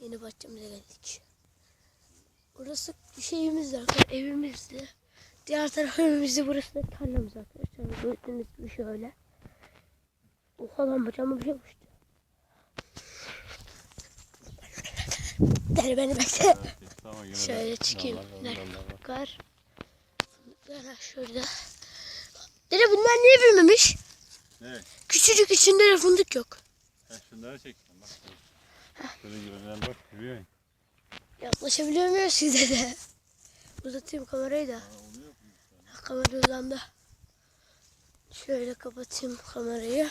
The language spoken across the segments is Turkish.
Yeni bahçemize geldik. Burası şeyimiz arkadaşlar evimizdi. Diğer taraf evimizdi. Burası da tarlamız arkadaşlar. Gördüğünüz gibi şöyle. Oha lan bacağıma bir şey yapmıştı. Deli beni bekle. Tamam, Şöyle çıkayım. Fındıklar? Fındıklar şurada. Dede bunlar niye büyümemiş? Ne? Küçücük içinde de fındık yok. Sen şunları çeksin bak. Şöyle girelim bak görüyor musun? Yaklaşabiliyor muyuz size de? Uzatayım kamerayı da. Ha? Kamera uzandı. Şöyle kapatayım kamerayı.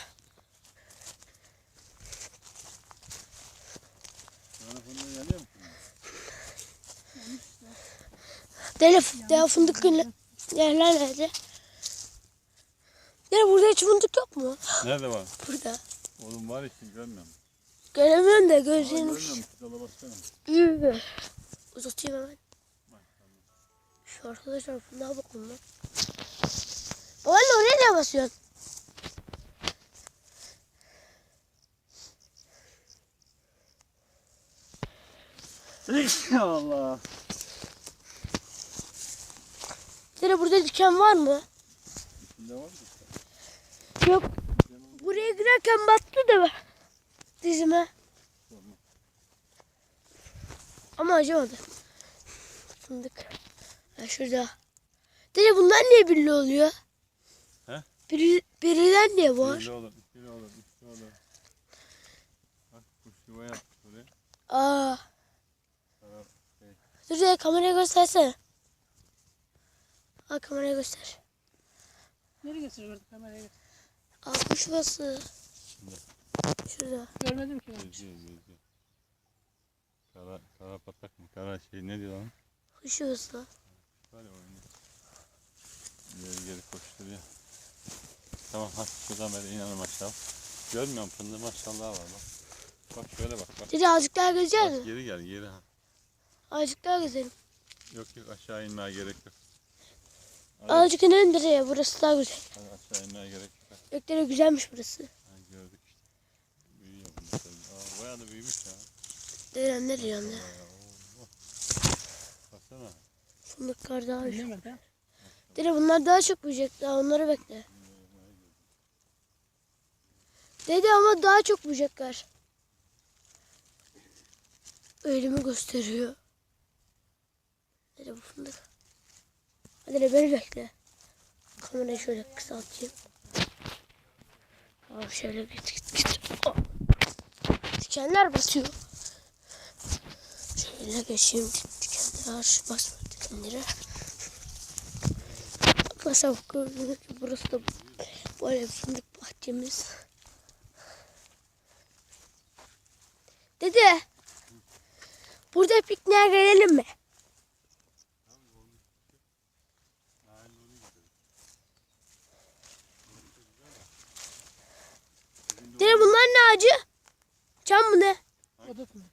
Dele, dele fındık. Yerler nerede? Dele burada hiç fındık yok mu? Nerede var? Burada. Oğlum var işte görmüyorum. Göremiyorum da büyüyor. Uzatayım hemen. Şu arkadaşlar fındığa bakın lan. Babaanne oraya ne basıyorsun? Allah. Dele burada diken var mı? İçinde var mı? Yok. Buraya girerken battı da dizime. Ama acımadı. Fındık. Ha şurada. Dede bunlar niye birli oluyor? He? Biri, biriden niye var? İkili olur, ikili olur, ikili olur. Bak kuş yuva yapmış oraya. Aa. Taraf, şey, Dur dede kameraya göstersene. Al kameraya göster. Nereye götürüyor kamerayı? götür. Al kuş yuvası. Şimdi. Şurada. Görmedim ki. ben. geziyor, geziyor. Kara, kara patak mı? Kara şey ne diyor lan? Kuş yuvası. Var ya oynuyor. İleri geri koşturuyor. Tamam hadi şuradan böyle inelim aşağı. Görmüyorum fındığı maşallah var bak. Bak şöyle bak bak. Dede azıcık daha Bak misin? geri gel geri ha. Azıcık daha gezelim. Yok yok aşağı inmeye gerek yok. Hadi, Azıcık inelim dedeye. Burası daha güzel. hadi aşağı inmeye gerek yok. Gökleri güzelmiş burası. Ha, gördük işte. Büyüyor bunlar tabii. Da büyümüş ya. Dede ne diyorsun ya? Bayağı, oo. Baksana. Fındıklar daha ha. Dede bunlar daha çok büyüyecek daha onları bekle. Dede ama daha çok büyüyecekler. Elimi gösteriyor. Dede bu fındık. Hadi Dede beni bekle. Kamerayı şöyle kısaltayım. Tamam şöyle git git git. Oh. Dikenler basıyor. Şöyle geçeyim dikenler basmıyor dikenlere. Arkadaşlar gördüğünüz gibi burası da böyle bir fındık bahçemiz. Dede. Burada pikniğe gelelim mi? Dede bunlar ne ağacı? Çam mı ne? O da fındık.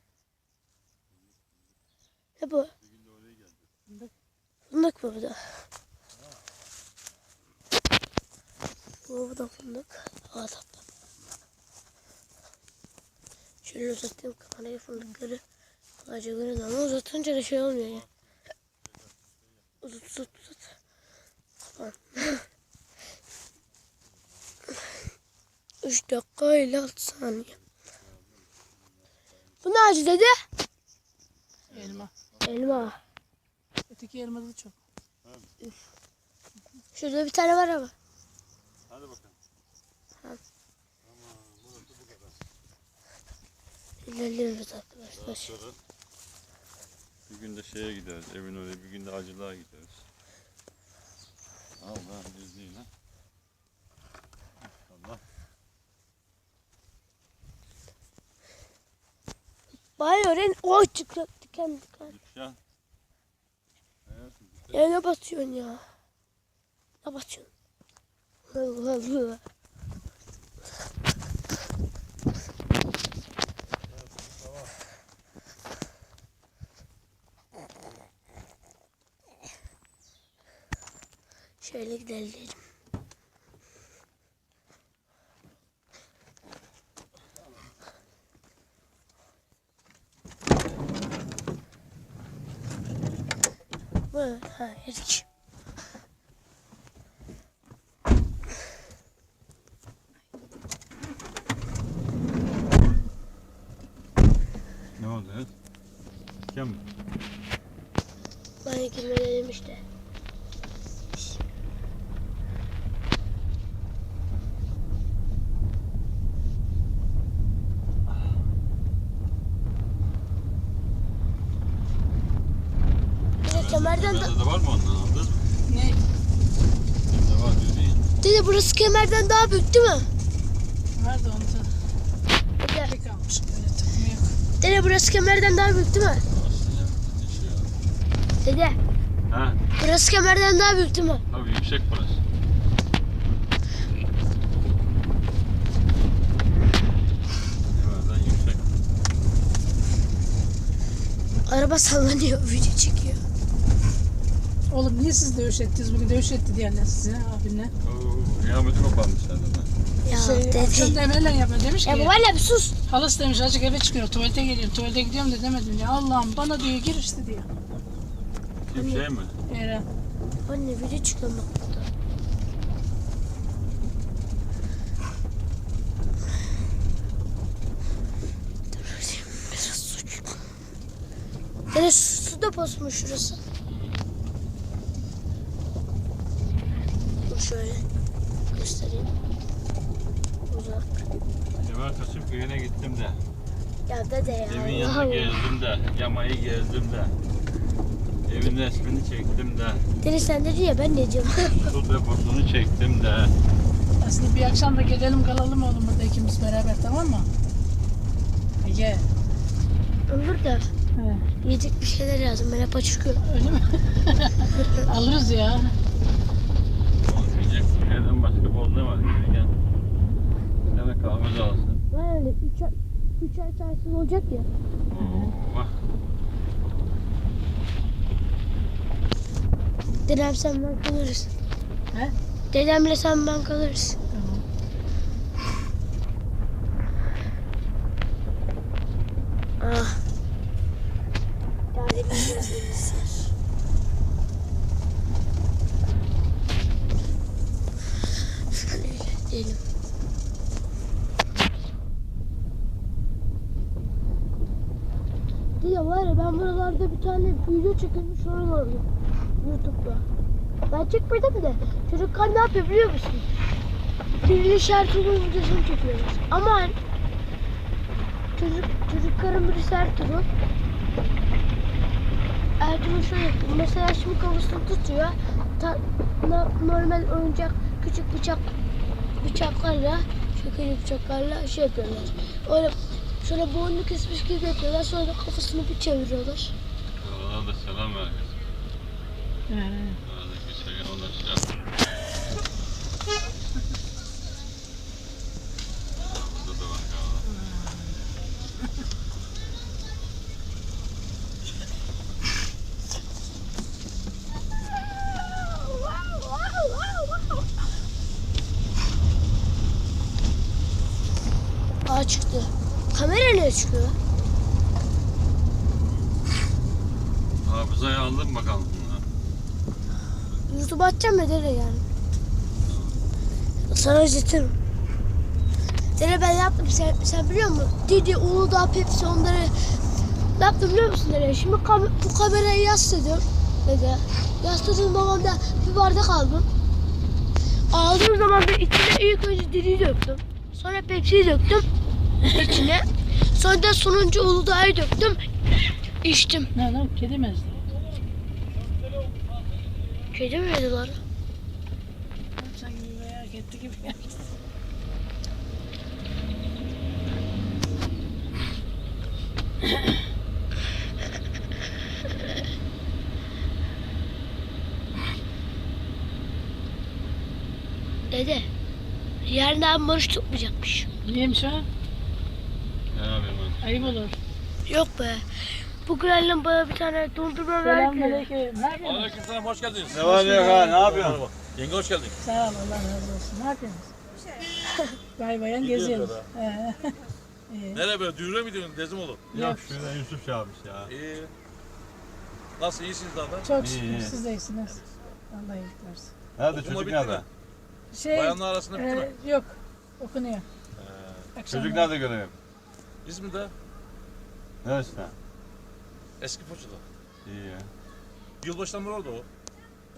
Ne bu? Fındık. Fındık mı bu da? Bu, bu da fındık. Aa tatlı. Şöyle uzatayım kamerayı fındıkları. Kolayca görün ama uzatınca da şey olmuyor ya. Uzat uzat uzat. Tamam. Üç dakika ile altı saniye. Bu ne ağacı dedi? Elma. Elma. Öteki elma da çok. Şurada bir tane var ama. Hadi bakalım. İlerliyoruz arkadaşlar. Sonra bir günde şeye gideriz. Evin oraya bir günde acılığa gideriz. Allah'ın izniyle. Allah. Bari öğren. Oy çıktı. Diken diken. Ya ne batıyorsun ya? Ne batıyorsun? Allah Allah. Şöyle gidelim. Mı? Ha yedik. Ne oldu? Kim? Ben girme dedim işte. Bir de kemerden da... Var mı ondan aldın? Ne? Bende var diyor değil. Dede burası kemerden daha büyük değil mi? Var da onda Dede, tek almış. Dede burası kemerden daha büyük değil mi? Dede Ha, burası kemerden daha büyük değil mi? tabii yüksek burası. Araba sallanıyor, video çekiyor. Oğlum niye siz dövüş ettiniz bugün? Dövüş etti diyenler size abinle. Oo, kıyameti koparmışlar da. Ya Şey, dede. da Emel'le yapıyor. Demiş ki Ya babaanne bir sus. Halısı demiş azıcık eve çıkıyor. Tuvalete geliyorum. Tuvalete gidiyorum da demedim ya. Allah'ım bana diyor gir işte diyor. Kim şey mi? Eren. Anne video çıkıyor burada. Dur, Biraz su çık. Dede su, su deposu şurası? Gittim de. Ya dede ya. Evin yanını Allah. gezdim de. Yamayı gezdim de. Evin resmini çektim de. Dede sen dedi ya ben ne diyorum. Su deposunu çektim de. Aslında bir akşam da gelelim kalalım oğlum burada ikimiz beraber tamam mı? Ege. Olur da He, yedik bir şeyler lazım. Ben hep açıkıyorum. öyle mi? Alırız ya. Olmayacak bir şeyden başka bol ne var? Gel. Bir tane kahve de alsın. Yani 3 ay, üç ay tatil olacak ya. Bak. Dedem sen ben kalırız. He? Dedemle sen ben kalırız. Tamam. Ah. Yani bir gözlerimiz var. Şöyle diyelim. Diye var ya ben buralarda bir tane video çekilmiş gördüm. Youtube'da. Ben çekmedim de çocuklar ne yapıyor biliyor musun? Birli şarkının videosunu çekiyorlar. Ama çocuk çocukların birisi Ertuğrul. Ertuğrul şöyle yapıyor. Mesela şimdi kafasını tutuyor. Ta, no- normal oyuncak küçük bıçak bıçaklarla şöyle bıçaklarla şey yapıyorlar. Öyle şöyle boynunu kesmiş gibi yapıyorlar. Sonra da kafasını bir çeviriyorlar. Ona da selam ver. Aleykümselam. Ona da şey yap. Burada da var galiba. Aa çıktı. Kamera ne çıkıyor? Hafızayı aldın bakalım. bunu. YouTube'a atacağım ya yani. Sana özetim. Dede ben yaptım sen, sen biliyor musun? Didi, Uludağ, Pepsi onları ne yaptım biliyor musun dede? Şimdi kam- bu kamerayı yasladım dede. Yasladığım zaman da bir bardak aldım. Aldığım zaman da içine ilk önce Didi'yi döktüm. Sonra Pepsi'yi döktüm içine. Sonra da sonuncu Uludağ'ı döktüm. İçtim. Ne lan kedi Kedi mi yediler? Sanki merak etti gibi. Dede. Yarın barış tutmayacakmış. Niyeymiş o? Ne yapayım ben? Ayıp olur. Yok be. Bugün annem bana bir tane dondurma verdi. Selamünaleyküm. Ne yapıyorsun? Aleykümselam hoş geldiniz. Ne var ne yok ha? Ne yapıyorsun? Yenge hoş geldin. Sağ ol Allah razı olsun. Ne yapıyorsunuz? Bay bayan geziyoruz. He. İyi. Nereye böyle düğüne mi gidiyorsun Dezim oğlum? Yok şurada Yusuf çağırmış ya. İyi. Nasıl iyisiniz daha da? Çok şükür iyi. siz de iyisiniz. Allah iyilik versin. Nerede Okuma çocuk bitti nerede? mi? Şey, Bayanlar arasında bitti mi? e, yok okunuyor. Ee, Akşam Çocuk nerede görev? İzmir'de Neresinde? Eski Foça'da. İyi ya. Yılbaşından beri orada o.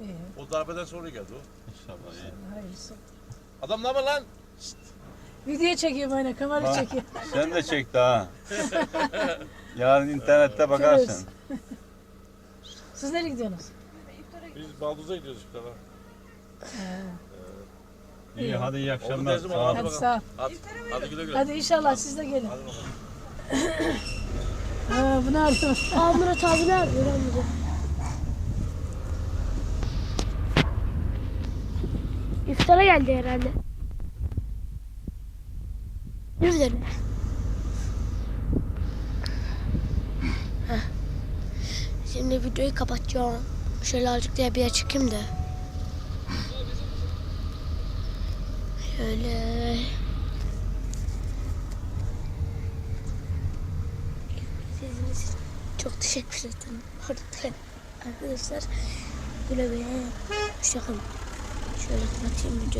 İyi. O darbeden sonra geldi o. İnşallah iyi. Hayırlısı. Adam ne yapar lan? Video çekiyor böyle kamera çekiyor. Sen de çek daha. Yarın internette bakarsın. Siz nereye gidiyorsunuz? Biz Baldız'a gidiyoruz lan. İyi hadi iyi Oldu akşamlar. teyzem, Sağ ol. hadi Hadi bakalım. sağ ol. Hadi, hadi güle güle. Hadi inşallah siz de gelin. Hadi bakalım. Ha, bunu arıyorum. Aa Murat abi nerede lan bize? İftara geldi herhalde. Ne. Şimdi videoyu kapatacağım. Şöyle azıcık diye bir yer çıkayım da. Şöyle. Çok teşekkür ederim. Orada arkadaşlar güle güle. Hoşçakalın. Şöyle kapatayım videoyu.